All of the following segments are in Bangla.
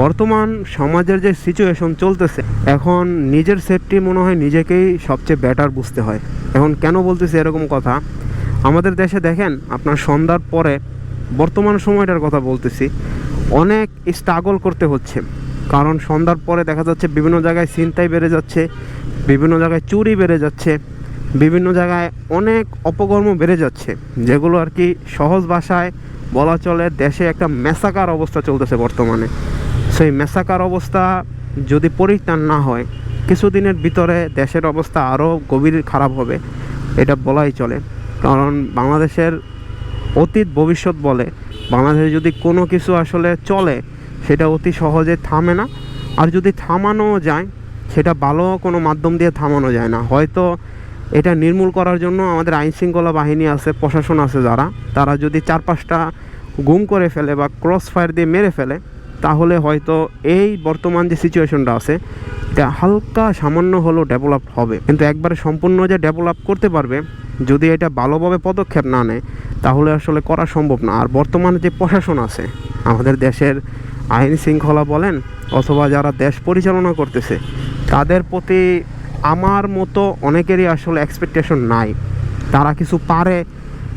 বর্তমান সমাজের যে সিচুয়েশন চলতেছে, এখন নিজের সেফটি মনে হয় নিজেকেই সবচেয়ে বেটার বুঝতে হয়। এখন কেন বলতেছি এরকম কথা? আমাদের দেশে দেখেন, আপনার সন্ধ্যার পরে বর্তমান সময়টার কথা বলতেছি, অনেক স্ট্রাগল করতে হচ্ছে। কারণ সন্ধ্যার পরে দেখা যাচ্ছে বিভিন্ন জায়গায় চিন্তাই বেড়ে যাচ্ছে, বিভিন্ন জায়গায় চুরি বেড়ে যাচ্ছে, বিভিন্ন জায়গায় অনেক অপকর্ম বেড়ে যাচ্ছে, যেগুলো আর কি সহজ ভাষায় বলা চলে দেশে একটা মেসাকার অবস্থা চলতেছে বর্তমানে। সেই মেসাকার অবস্থা যদি পরিত্রাণ না হয়, কিছুদিনের ভিতরে দেশের অবস্থা আরও গভীর খারাপ হবে, এটা বলাই চলে। কারণ বাংলাদেশের অতীত ভবিষ্যৎ বলে, বাংলাদেশে যদি কোনো কিছু আসলে চলে, সেটা অতি সহজে থামে না। আর যদি থামানো যায়, সেটা ভালো কোনো মাধ্যম দিয়ে থামানো যায় না। হয়তো এটা নির্মূল করার জন্য আমাদের আইন শৃঙ্খলা বাহিনী আছে, প্রশাসন আছে যারা। তারা যদি চার পাঁচটা গুম করে ফেলে বা ক্রস ফায়ার দিয়ে মেরে ফেলে তাহলে হয়তো এই বর্তমান যে সিচুয়েশনটা আছে হালকা সামান্য হলেও ডেভেলপ হবে। কিন্তু একবারে সম্পূর্ণ যে ডেভেলপ করতে পারবে, যদি এটা ভালোভাবে পদক্ষেপ না নেয়, তাহলে আসলে করা সম্ভব না। আর বর্তমানে যে প্রশাসন আছে, আমাদের দেশের আইন শৃঙ্খলা বলেন, অথবা যারা দেশ পরিচালনা করতেছে, তাদের প্রতি আমার মতো অনেকেরই আসলে এক্সপেকটেশন নাই। তারা কিছু পারে,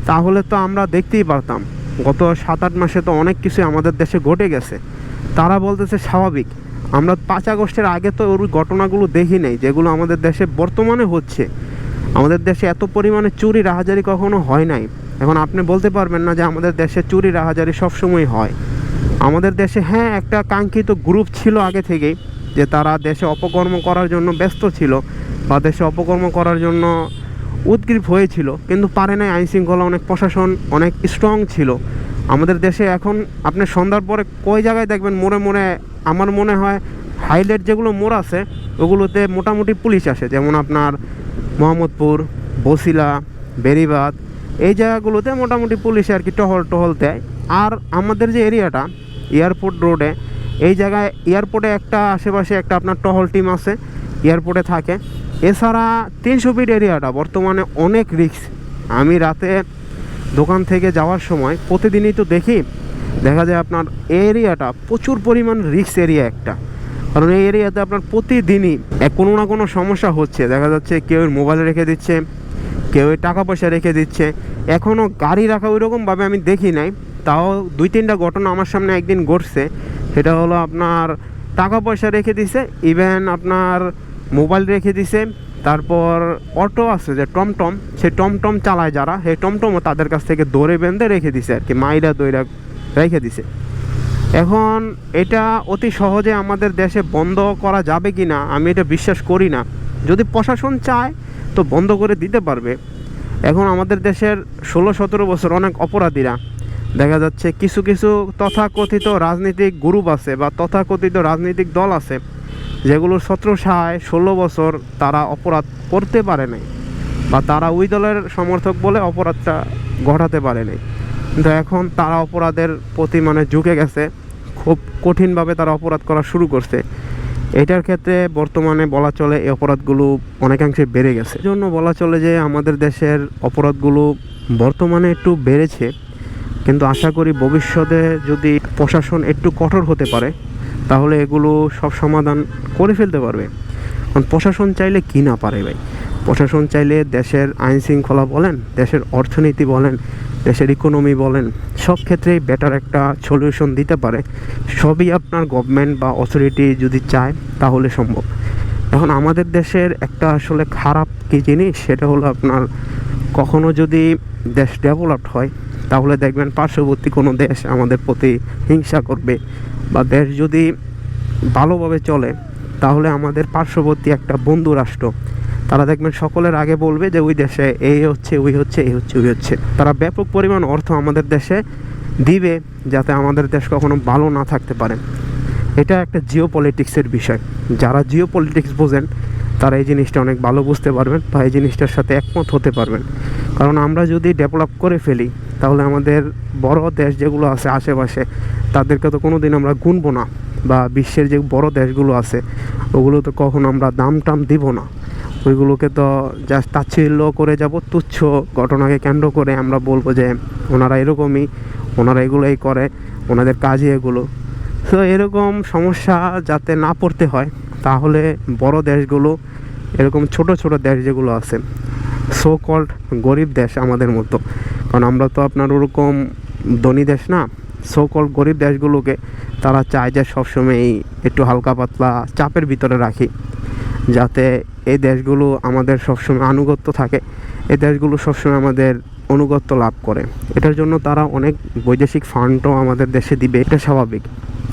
তাহলে তো আমরা দেখতেই পারতাম। গত সাত আট মাসে তো অনেক কিছু আমাদের দেশে ঘটে গেছে। তারা বলতেছে স্বাভাবিক। আমরা পাঁচ আগস্টের আগে তো ওই ঘটনাগুলো দেখি নাই, যেগুলো আমাদের দেশে বর্তমানে হচ্ছে। আমাদের দেশে এত পরিমাণে চুরি রাহাজারি কখনো হয় নাই। এখন আপনি বলতে পারবেন না যে আমাদের দেশে চুরি রাহাজারি সবসময় হয়। আমাদের দেশে হ্যাঁ একটা কাঙ্ক্ষিত গ্রুপ ছিল আগে থেকেই, যে তারা দেশে অপকর্ম করার জন্য ব্যস্ত ছিল বা দেশে অপকর্ম করার জন্য উদ্গ্রীব হয়েছিল, কিন্তু পারে নাই আইন শৃঙ্খলা অনেক প্রশাসন অনেক স্ট্রং ছিল। আমাদের দেশে এখন আপনি সন্ধ্যার পরে কই জায়গায় দেখবেন মোড়ে মোড়ে আমার মনে হয় হাইলাইট যেগুলো মোড় আছে, ওগুলোতে মোটামুটি পুলিশ আসে। যেমন আপনার মোহাম্মদপুর, বসিলা বেরিবাদ এই জায়গাগুলোতে মোটামুটি পুলিশ আর কি টহল টহল দেয়। আর আমাদের যে এরিয়াটা, এয়ারপোর্ট রোডে, এই জায়গায় এয়ারপোর্টে একটা আশেপাশে একটা আপনার টহল টিম আছে, এয়ারপোর্টে থাকে। এছাড়া তিনশো ফিট এরিয়াটা বর্তমানে অনেক রিস্ক। আমি রাতে দোকান থেকে যাওয়ার সময় প্রতিদিনই তো দেখি, দেখা যায় আপনার এরিয়াটা প্রচুর পরিমাণ রিস্ক এরিয়া একটা। কারণ এই এরিয়াতে আপনার প্রতিদিনই কোনো না কোনো সমস্যা হচ্ছে। দেখা যাচ্ছে কেউ মোবাইল রেখে দিচ্ছে, কেউ টাকা পয়সা রেখে দিচ্ছে। এখনও গাড়ি রাখা ওইরকমভাবে আমি দেখি নাই। তাও দুই তিনটা ঘটনা আমার সামনে একদিন ঘটছে। সেটা হলো আপনার টাকা পয়সা রেখে দিছে ইভেন আপনার মোবাইল রেখে দিছে। তারপর অটো আছে যে টমটম, সেই টমটম চালায় যারা, সেই টমটমও তাদের কাছ থেকে দৌড়ে বেঁধে রেখে দিছে আর কি, মাইরা দইরা রেখে দিছে। এখন এটা অতি সহজে আমাদের দেশে বন্ধ করা যাবে কি না আমি এটা বিশ্বাস করি না। যদি প্রশাসন চায়, তো বন্ধ করে দিতে পারবে। এখন আমাদের দেশের ষোলো সতেরো বছর অনেক অপরাধীরা, দেখা যাচ্ছে কিছু কিছু তথাকথিত রাজনৈতিক গ্রুপ আছে বা তথাকথিত রাজনৈতিক দল আছে যেগুলোর সতেরো সায় ষোলো বছর তারা অপরাধ করতে পারে নাই বা তারা ওই দলের সমর্থক বলে অপরাধটা ঘটাতে পারে নাই কিন্তু এখন তারা অপরাধের প্রতি মানে ঝুঁকে গেছে, খুব কঠিনভাবে তারা অপরাধ করা শুরু করছে। এটার ক্ষেত্রে বর্তমানে বলা চলে এই অপরাধগুলো অনেকাংশে বেড়ে গেছে। জন্য বলা চলে যে আমাদের দেশের অপরাধগুলো বর্তমানে একটু বেড়েছে। কিন্তু আশা করি ভবিষ্যতে যদি প্রশাসন একটু কঠোর হতে পারে তাহলে এগুলো সব সমাধান করে ফেলতে পারবে। কারণ প্রশাসন চাইলে কি না পারে ভাই? প্রশাসন চাইলে দেশের আইন শৃঙ্খলা বলেন, দেশের অর্থনীতি বলেন, দেশের ইকোনমি বলেন, সব ক্ষেত্রেই বেটার একটা সলিউশন দিতে পারে। সবই আপনার গভর্নমেন্ট বা অথরিটি যদি চায়, তাহলে সম্ভব। এখন আমাদের দেশের একটা আসলে খারাপ কী জিনিস, সেটা হলো আপনার কখনো যদি দেশ ডেভেলপড হয় তাহলে দেখবেন পার্শ্ববর্তী কোনো দেশ আমাদের প্রতি হিংসা করবে বা দেশ যদি ভালোভাবে চলে, তাহলে আমাদের পার্শ্ববর্তী একটা বন্ধু রাষ্ট্র। তারা দেখবেন সকলের আগে বলবে যে ওই দেশে এই হচ্ছে, ওই হচ্ছে এই হচ্ছে, ওই হচ্ছে। তারা ব্যাপক পরিমাণ অর্থ আমাদের দেশে দিবে যাতে আমাদের দেশ কখনো ভালো না থাকতে পারে। এটা একটা জিও পলিটিক্সের বিষয়। যারা জিও পলিটিক্স বোঝেন, তারা এই জিনিসটা অনেক ভালো বুঝতে পারবেন বা এই জিনিসটার সাথে একমত হতে পারবেন। কারণ আমরা যদি ডেভেলপ করে ফেলি তাহলে আমাদের বড় দেশ যেগুলো আছে আশেপাশে, তাদেরকে তো কোনো দিন আমরা গুনবো না বা বিশ্বের যে বড় দেশগুলো আছে ওগুলো তো কখনো আমরা দাম টাম দিব না। ওইগুলোকে তো জাস্ট তাচ্ছিল্য করে যাব, তুচ্ছ ঘটনাকে কেন্দ্র করে আমরা বলব যে ওনারা এরকমই, ওনারা এগুলোই করে, ওনাদের কাজই এগুলো। তো এরকম সমস্যা যাতে না পড়তে হয়, তাহলে বড় দেশগুলো, এরকম ছোট ছোট দেশ যেগুলো আছে সো কল্ড গরিব দেশ আমাদের মতো কারণ আমরা তো আপনার ওরকম ধনী দেশ না সো কল্ড গরিব দেশগুলোকে তারা চায় যে সবসময় এই একটু হালকা পাতলা চাপের ভিতরে রাখি, যাতে এই দেশগুলো আমাদের সবসময় আনুগত্য থাকে, এই দেশগুলো সবসময় আমাদের অনুগত্য লাভ করে। এটার জন্য তারা অনেক বৈদেশিক ফান্ডও আমাদের দেশে দিবে, এটা স্বাভাবিক।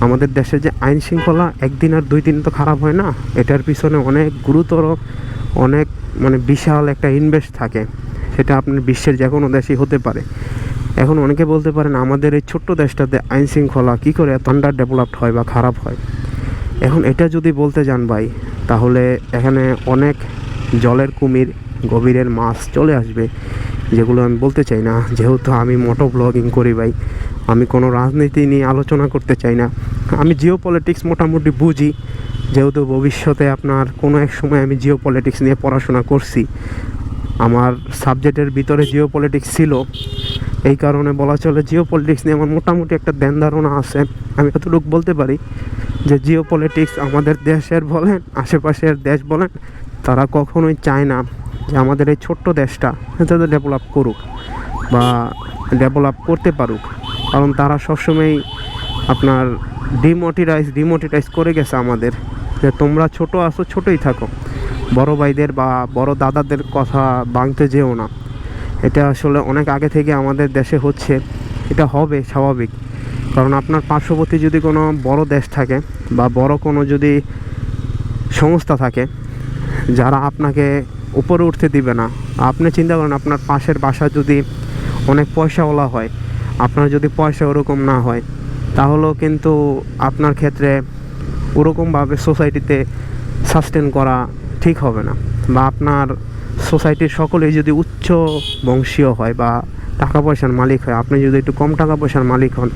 আমাদের দেশে যে আইন শৃঙ্খলা একদিন আর দুই দিন তো খারাপ হয় না, এটার পিছনে অনেক গুরুতর, অনেক মানে বিশাল একটা ইনভেস্ট থাকে। সেটা আপনার বিশ্বের যে কোনো দেশই হতে পারে। এখন অনেকে বলতে পারেন, আমাদের এই ছোট্ট দেশটাতে আইন শৃঙ্খলা কী করে এত আন্ডার ডেভেলপড হয় বা খারাপ হয়? এখন এটা যদি বলতে যান ভাই, তাহলে এখানে অনেক জলের কুমির, গভীরের মাছ চলে আসবে, যেগুলো আমি বলতে চাই না। যেহেতু আমি মোটো ব্লগিং করি ভাই, আমি কোনো রাজনীতি নিয়ে আলোচনা করতে চাই না। আমি জিও পলিটিক্স মোটামুটি বুঝি, যেহেতু ভবিষ্যতে আপনার কোনো এক সময় আমি জিও পলিটিক্স নিয়ে পড়াশোনা করছি। আমার সাবজেক্টের ভিতরে জিও পলিটিক্স ছিল। এই কারণে বলা চলে জিও পলিটিক্স নিয়ে আমার মোটামুটি একটা ধ্যান ধারণা আছে। আমি এতটুকু বলতে পারি যে জিও পলিটিক্স আমাদের দেশের বলেন, আশেপাশের দেশ বলেন, তারা কখনোই চায় না যে আমাদের এই ছোট্ট দেশটা যাতে ডেভেলপ করুক বা ডেভেলপ করতে পারুক। কারণ তারা সবসময় আপনার ডিমোটিরাইজ ডিমোটিরাইজ করে গেছে আমাদের। যে তোমরা ছোট আসো ছোটই থাকো। বড় ভাইদের বা বড় দাদাদের কথা ভাঙতে যেও না। এটা আসলে অনেক আগে থেকে আমাদের দেশে হচ্ছে। এটা হবে স্বাভাবিক। কারণ আপনার পার্শ্ববর্তী যদি কোনো বড় দেশ থাকে বা বড় কোনো যদি সংস্থা থাকে, যারা আপনাকে উপরে উঠতে দিবে না, আপনি চিন্তা করেন আপনার পাশের বাসা যদি অনেক পয়সাওয়ালা হয়, আপনার যদি পয়সা ওরকম না হয়, তাহলেও কিন্তু আপনার ক্ষেত্রে ওরকমভাবে সোসাইটিতে সাস্টেন করা ঠিক হবে না। বা আপনার সোসাইটির সকলেই যদি উচ্চ বংশীয় হয় বা টাকা পয়সার মালিক হয়, আপনি যদি একটু কম টাকা পয়সার মালিক হন,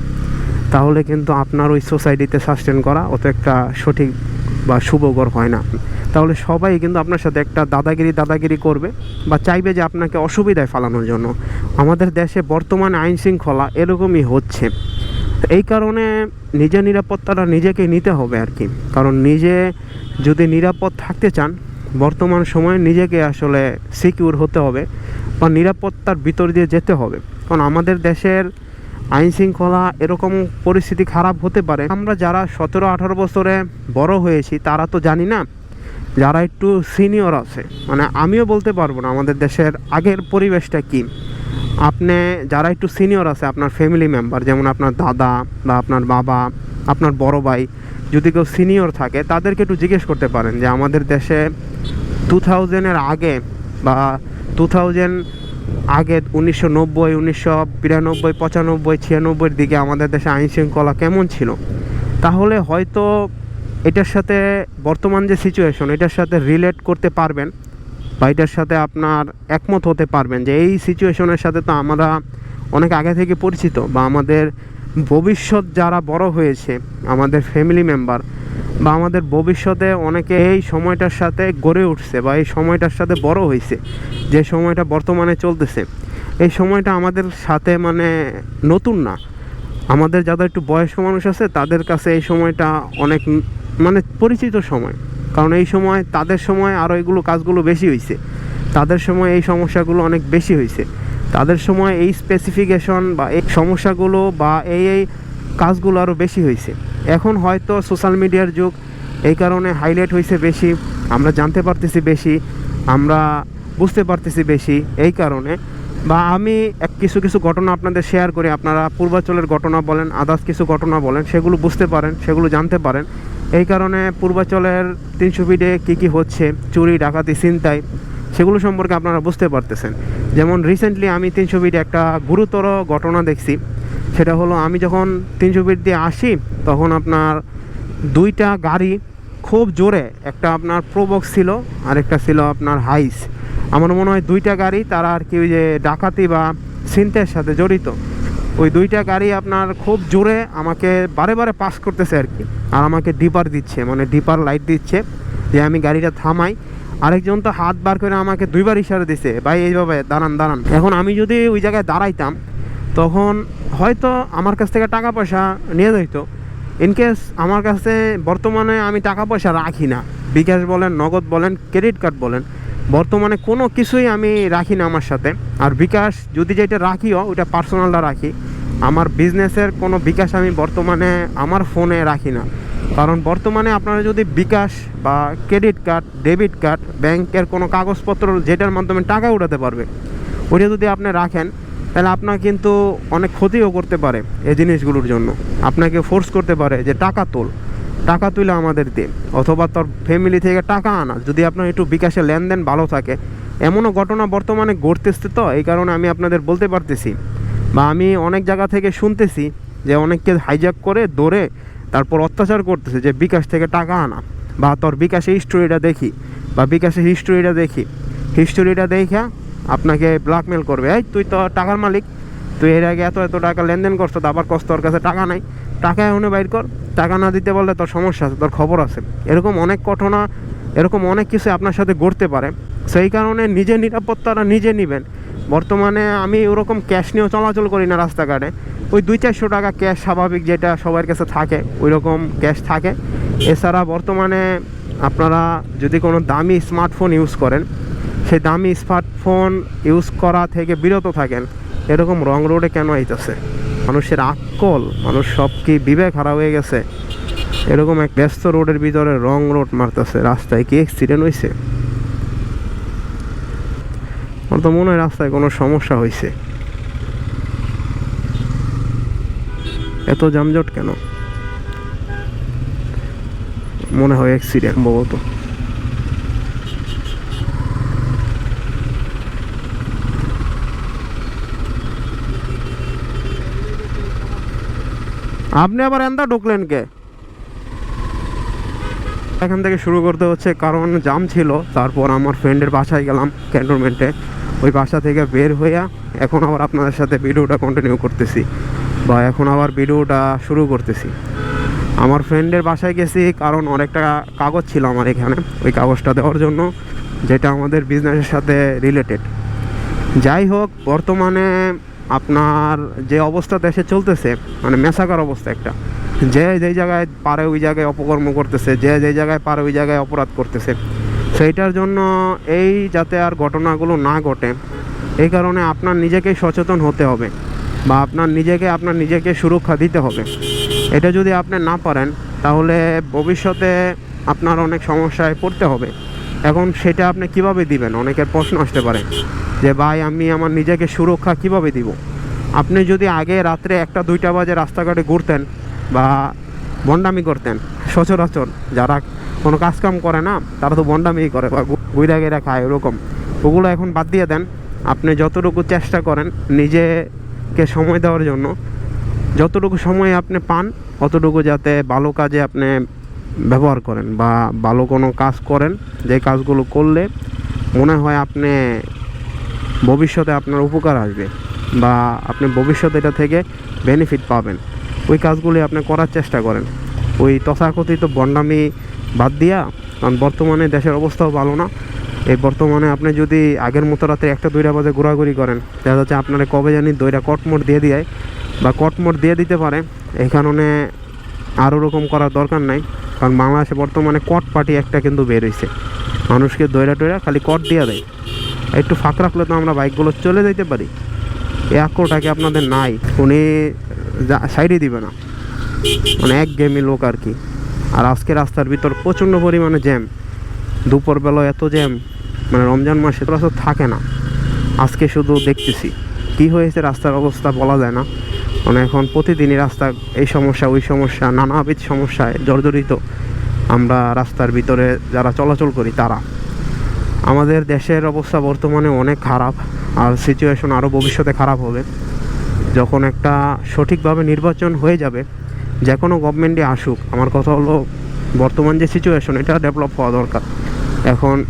তাহলে কিন্তু আপনার ওই সোসাইটিতে সাস্টেন করা অত একটা সঠিক বা শুভকর হয় না। তাহলে সবাই কিন্তু আপনার সাথে একটা দাদাগিরি দাদাগিরি করবে বা চাইবে যে আপনাকে অসুবিধায় ফালানোর জন্য। আমাদের দেশে বর্তমানে আইন শৃঙ্খলা এরকমই হচ্ছে। এই কারণে নিজের নিরাপত্তাটা নিজেকে নিতে হবে আর কি। কারণ নিজে যদি নিরাপদ থাকতে চান বর্তমান সময়ে নিজেকে আসলে সিকিউর হতে হবে বা নিরাপত্তার ভিতর দিয়ে যেতে হবে। কারণ আমাদের দেশের আইন শৃঙ্খলা এরকম পরিস্থিতি খারাপ হতে পারে। আমরা যারা সতেরো, আঠারো বছরে বড় হয়েছি, তারা তো জানি না যারা একটু সিনিয়র আছে। মানে আমিও বলতে পারব না আমাদের দেশের আগের পরিবেশটা কী। আপনি যারা একটু সিনিয়র আছে, আপনার ফ্যামিলি মেম্বার যেমন আপনার দাদা বা আপনার বাবা আপনার বড় ভাই যদি কেউ সিনিয়র থাকে, তাদেরকে একটু জিজ্ঞেস করতে পারেন যে আমাদের দেশে টু থাউজেন্ডের আগে বা টু থাউজেন্ড আগে উনিশশো নব্বই, উনিশশো বিরানব্বই, পঁচানব্বই ছিয়ানব্বইয়ের দিকে আমাদের দেশে আইন শৃঙ্খলা কেমন ছিল? তাহলে হয়তো এটার সাথে বর্তমান যে সিচুয়েশন এটার সাথে রিলেট করতে পারবেন বা এটার সাথে আপনার একমত হতে পারবেন যে এই সিচুয়েশনের সাথে তো আমরা অনেক আগে থেকে পরিচিত বা আমাদের ভবিষ্যৎ যারা বড় হয়েছে, আমাদের ফ্যামিলি মেম্বার বা আমাদের ভবিষ্যতে অনেকে এই সময়টার সাথে গড়ে উঠছে, বা এই সময়টার সাথে বড় হয়েছে, যে সময়টা বর্তমানে চলতেছে, এই সময়টা আমাদের সাথে মানে নতুন না। আমাদের যারা একটু বয়স্ক মানুষ আছে, তাদের কাছে এই সময়টা অনেক মানে পরিচিত সময়। কারণ এই সময়, তাদের সময় আরও এগুলো কাজগুলো বেশি হয়েছে তাদের সময় এই সমস্যাগুলো অনেক বেশি হয়েছে তাদের সময় এই স্পেসিফিকেশন বা এই সমস্যাগুলো বা এই এই কাজগুলো আরও বেশি হয়েছে। এখন হয়তো সোশ্যাল মিডিয়ার যুগ, এই কারণে হাইলাইট হয়েছে বেশি, আমরা জানতে পারতেছি বেশি, আমরা বুঝতে পারতেছি বেশি, এই কারণে। বা আমি এক কিছু কিছু ঘটনা আপনাদের শেয়ার করি, আপনারা পূর্বাঞ্চলের ঘটনা বলেন আদার্স কিছু ঘটনা বলেন, সেগুলো বুঝতে পারেন, সেগুলো জানতে পারেন। এই কারণে পূর্বাঞ্চলের তিনশো ফিটে কী কী হচ্ছে, চুরি, ডাকাতি, ছিনতাই সেগুলো সম্পর্কে আপনারা বুঝতে পারতেছেন। যেমন রিসেন্টলি আমি তিনশো ফিটে একটা গুরুতর ঘটনা দেখছি। সেটা হলো আমি যখন তিনশো ফিট দিয়ে আসি, তখন আপনার দুইটা গাড়ি খুব জোরে, একটা আপনার প্রোবক্স ছিল আর একটা ছিল আপনার হাইস আমার মনে হয় দুইটা গাড়ি তারা আর কি ওই যে ডাকাতি বা ছিনতের সাথে জড়িত। ওই দুইটা গাড়ি আপনার খুব জোরে আমাকে বারে বারে পাস করতেছে আর কি। আর আমাকে ডিপার দিচ্ছে মানে ডিপার লাইট দিচ্ছে যে আমি গাড়িটা থামাই। আরেকজন তো হাত বার করে আমাকে দুইবার ইশারা দিছে, ভাই এইভাবে দাঁড়ান দাঁড়ান। এখন আমি যদি ওই জায়গায় দাঁড়াইতাম, তখন হয়তো আমার কাছ থেকে টাকা পয়সা নিয়ে যাইতো। ইনকেস আমার কাছে বর্তমানে আমি টাকা পয়সা রাখি না, বিকাশ বলেন, নগদ বলেন ক্রেডিট কার্ড বলেন, বর্তমানে কোনো কিছুই আমি রাখি না আমার সাথে। আর বিকাশ, যদি যেটা রাখিও ওটা পার্সোনালটা রাখি। আমার বিজনেসের কোনো বিকাশ আমি বর্তমানে আমার ফোনে রাখি না। কারণ বর্তমানে আপনারা যদি বিকাশ বা ক্রেডিট কার্ড, ডেবিট কার্ড, ব্যাংকের কোনো কাগজপত্র যেটার মাধ্যমে টাকা উঠাতে পারবে, ওটা যদি আপনি রাখেন, তাহলে আপনার কিন্তু অনেক ক্ষতিও করতে পারে এই জিনিসগুলোর জন্য। আপনাকে ফোর্স করতে পারে যে টাকা তোল, টাকা তুলে আমাদের দে, অথবা তোর ফ্যামিলি থেকে টাকা আনা। যদি আপনার একটু বিকাশে লেনদেন ভালো থাকে, এমনও ঘটনা বর্তমানে ঘটতেছে তো, এই কারণে আমি আপনাদের বলতে পারতেছি। বা আমি অনেক জায়গা থেকে শুনতেছি যে অনেককে হাইজ্যাক করে দৌড়ে তারপর অত্যাচার করতেছে যে বিকাশ থেকে টাকা আনা বা তোর বিকাশে হিস্টোরিটা দেখি বা বিকাশের হিস্টোরিটা দেখি। হিস্টোরিটা দেখা আপনাকে ব্ল্যাকমেল করবে, এই, তুই তো টাকার মালিক, তুই এর আগে এত এত টাকা লেনদেন করছ আবার কষ্ট তোর কাছে টাকা নাই। টাকা এখনও বাইর কর, টাকা না দিতে বললে তোর সমস্যা আছে, তোর খবর আছে। এরকম অনেক ঘটনা, এরকম অনেক কিছু আপনার সাথে ঘটতে পারে। সেই কারণে নিজের নিরাপত্তাটা নিজে নেবেন। বর্তমানে আমি ওরকম ক্যাশ নিয়েও চলাচল করি না রাস্তাঘাটে। ওই দুই চারশো টাকা ক্যাশ স্বাভাবিক যেটা সবার কাছে থাকে ওই রকম ক্যাশ থাকে। এছাড়া বর্তমানে আপনারা যদি কোনো দামি স্মার্টফোন ইউজ করেন, সেই দামি স্মার্টফোন ইউজ করা থেকে বিরত থাকেন, এরকম রং রোডে কেন আইতেছে? মানুষের আকল মানুষ সব কি বিবেক হারা হয়ে গেছে? এরকম এক ব্যস্ত রোডের ভিতরে রং রোড মারতেছে, রাস্তায় কি অ্যাক্সিডেন্ট হয়েছে আমার তো মনে হয় রাস্তায় কোনো সমস্যা হয়েছে এত যানজট কেন? মনে হয় অ্যাক্সিডেন্ট সম্ভবত আপনি আবার এন্দা ঢুকলেন কে? এখান থেকে শুরু করতে হচ্ছে, কারণ জাম ছিল, তারপর আমার ফ্রেন্ডের বাসায় গেলাম ক্যান্টনমেন্টে ওই বাসা থেকে বের হইয়া এখন আবার আপনাদের সাথে ভিডিওটা কন্টিনিউ করতেছি। বা এখন আবার ভিডিওটা শুরু করতেছি। আমার ফ্রেন্ডের বাসায় গেছি, কারণ অনেকটা কাগজ ছিল আমার এখানে, ওই কাগজটা দেওয়ার জন্য, যেটা আমাদের বিজনেসের সাথে রিলেটেড যাই হোক, বর্তমানে আপনার যে অবস্থা দেশে চলতেছে মানে মেসাকার অবস্থা একটা। যে যেই জায়গায় পারে ওই জায়গায় অপকর্ম করতেছে, যে যেই জায়গায় পারে ওই জায়গায় অপরাধ করতেছে। সেইটার জন্য এই যাতে আর ঘটনাগুলো না ঘটে, এই কারণে আপনার নিজেকেই সচেতন হতে হবে। বা আপনার নিজেকে আপনার নিজেকে সুরক্ষা দিতে হবে। এটা যদি আপনি না পারেন, তাহলে ভবিষ্যতে আপনার অনেক সমস্যায় পড়তে হবে। এখন সেটা আপনি কীভাবে দিবেন? অনেকের প্রশ্ন আসতে পারে যে, ভাই, আমি আমার নিজেকে সুরক্ষা কীভাবে দিব? আপনি যদি আগে রাত্রে একটা, দুইটা বাজে রাস্তাঘাটে ঘুরতেন বা বন্ডামি করতেন, সচরাচর যারা কোনো কাজকাম করে না, তারা তো বন্ডামি করে বা গুইরা গেরা খায়, ওরকম। ওগুলো এখন বাদ দিয়ে দেন। আপনি যতটুকু চেষ্টা করেন নিজেকে সময় দেওয়ার জন্য যতটুকু সময় আপনি পান, অতটুকু যাতে ভালো কাজে আপনি ব্যবহার করেন বা ভালো কোনো কাজ করেন, যে কাজগুলো করলে মনে হয় আপনি ভবিষ্যতে আপনার উপকার আসবে বা আপনি ভবিষ্যতে এটা থেকে বেনিফিট পাবেন। ওই কাজগুলি আপনি করার চেষ্টা করেন। ওই তথাকথিত বন্ডামি বাদ দিয়া, কারণ বর্তমানে দেশের অবস্থাও ভালো না। এই বর্তমানে আপনি যদি আগের মতো রাতে একটা দুইটা বাজে ঘোরাঘুরি করেন, দেখা যাচ্ছে আপনারা কবে জানি দইটা কটমোট দিয়ে দিয়ে বা কটমোট দিয়ে দিতে পারে, এই কারণে আর ওরকম করার দরকার নাই, কারণ বাংলাদেশে বর্তমানে কট পার্টি একটা কিন্তু বের হয়েছে মানুষকে দইরা টইরা খালি কট দিয়ে দেয়। একটু ফাঁক রাখলে তো আমরা বাইকগুলো চলে যেতে পারি। এই আক্রটাকে আপনাদের নাই, উনি সাইডে দিবে না। মানে এক গেমি লোক আর কি। আর আজকে রাস্তার ভিতর প্রচণ্ড পরিমাণে জ্যাম। দুপুরবেলা এত জ্যাম। মানে রমজান মাসে রাস্তা থাকে না। আজকে শুধু দেখতেছি। কি হয়েছে রাস্তার অবস্থা বলা যায় না। মানে এখন প্রতিদিনই রাস্তা এই সমস্যা, ওই সমস্যা, নানাবিধ সমস্যায় জর্জরিত আমরা রাস্তার ভিতরে যারা চলাচল করি তারা। আমাদের দেশের অবস্থা বর্তমানে অনেক খারাপ আর সিচুয়েশন আরও ভবিষ্যতে খারাপ হবে। যখন একটা সঠিকভাবে নির্বাচন হয়ে যাবে, যে কোনো গভর্নমেন্টই আসুক, আমার কথা হলো বর্তমান যে সিচুয়েশন এটা ডেভেলপ হওয়া দরকার। এখন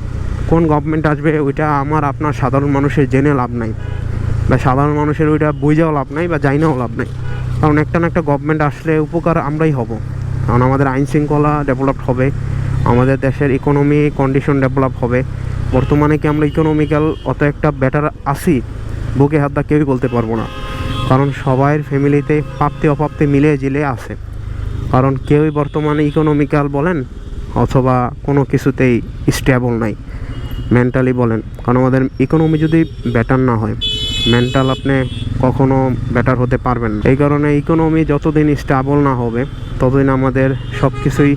কোন গভর্নমেন্ট আসবে, ওইটা আমার, আপনার সাধারণ মানুষের জেনে লাভ নাই। বা সাধারণ মানুষের ওইটা বুঝেও লাভ নাই বা জাইনাও লাভ নাই। কারণ একটা না একটা গভর্নমেন্ট আসলে উপকার আমরাই হব। কারণ আমাদের আইন শৃঙ্খলা ডেভেলপ হবে, আমাদের দেশের ইকোনমি কন্ডিশন ডেভেলপ হবে। বর্তমানে কি আমরা ইকোনমিক্যাল অত একটা বেটার আছি? বুকে হাত দা কেউই বলতে পারব না। কারণ সবাইয়ের ফ্যামিলিতে প্রাপ্তি অপ্রাপ্তি মিলে জিলে আছে। কারণ কেউই বর্তমানে ইকোনমিক্যাল বলেন, অথবা কোনো কিছুতেই স্টেবল নাই। মেন্টালি বলেন, কারণ আমাদের ইকোনমি যদি বেটার না হয় মেন্টাল আপনি কখনো বেটার হতে পারবেন না। এই কারণে ইকোনমি যতদিন স্টেবল না হবে, ততদিন আমাদের সব কিছুই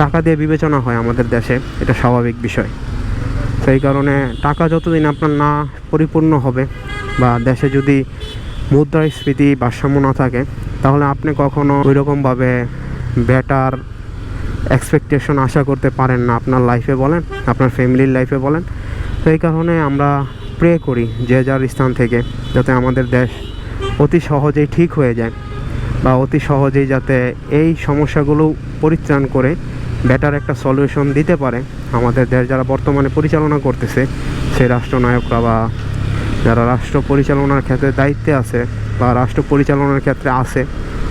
টাকা দিয়ে বিবেচনা হয় আমাদের দেশে, এটা স্বাভাবিক বিষয়। সেই কারণে টাকা যতদিন আপনার না পরিপূর্ণ হবে, বা দেশে যদি মুদ্রাস্ফীতি, ভারসাম্য না থাকে, তাহলে আপনি কখনো ওই রকমভাবে বেটার এক্সপেকটেশন আশা করতে পারেন না আপনার লাইফে বলেন, আপনার ফ্যামিলির লাইফে বলেন। তো এই কারণে আমরা প্রে করি যে যার স্থান থেকে যাতে আমাদের দেশ অতি সহজেই ঠিক হয়ে যায় বা অতি সহজেই যাতে এই সমস্যাগুলো পরিত্রাণ করে বেটার একটা সলিউশন দিতে পারে। আমাদের দেশ যারা বর্তমানে পরিচালনা করতেছে, সেই রাষ্ট্রনায়করা বা যারা রাষ্ট্র পরিচালনার ক্ষেত্রে দায়িত্বে আছে বা রাষ্ট্র পরিচালনার ক্ষেত্রে আছে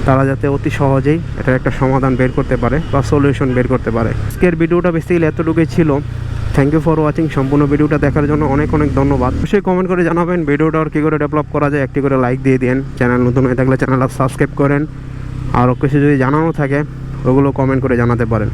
তারা যাতে অতি সহজেই এটার একটা সমাধান বের করতে পারে বা সলিউশন বের করতে পারে। আজকের ভিডিওটা বেসিক্যালি এতটুকুই ছিল। থ্যাংক ইউ ফর ওয়াচিং সম্পূর্ণ ভিডিওটা দেখার জন্য অনেক অনেক ধন্যবাদ। অবশ্যই কমেন্ট করে জানাবেন ভিডিওটা আর কী করে ডেভেলপ করা যায়, একটি করে লাইক দিয়ে দিন চ্যানেল নতুন হয়ে থাকলে চ্যানেলটা সাবস্ক্রাইব করেন। আরও কিছু যদি জানানো থাকে, ওগুলো কমেন্ট করে জানাতে পারেন।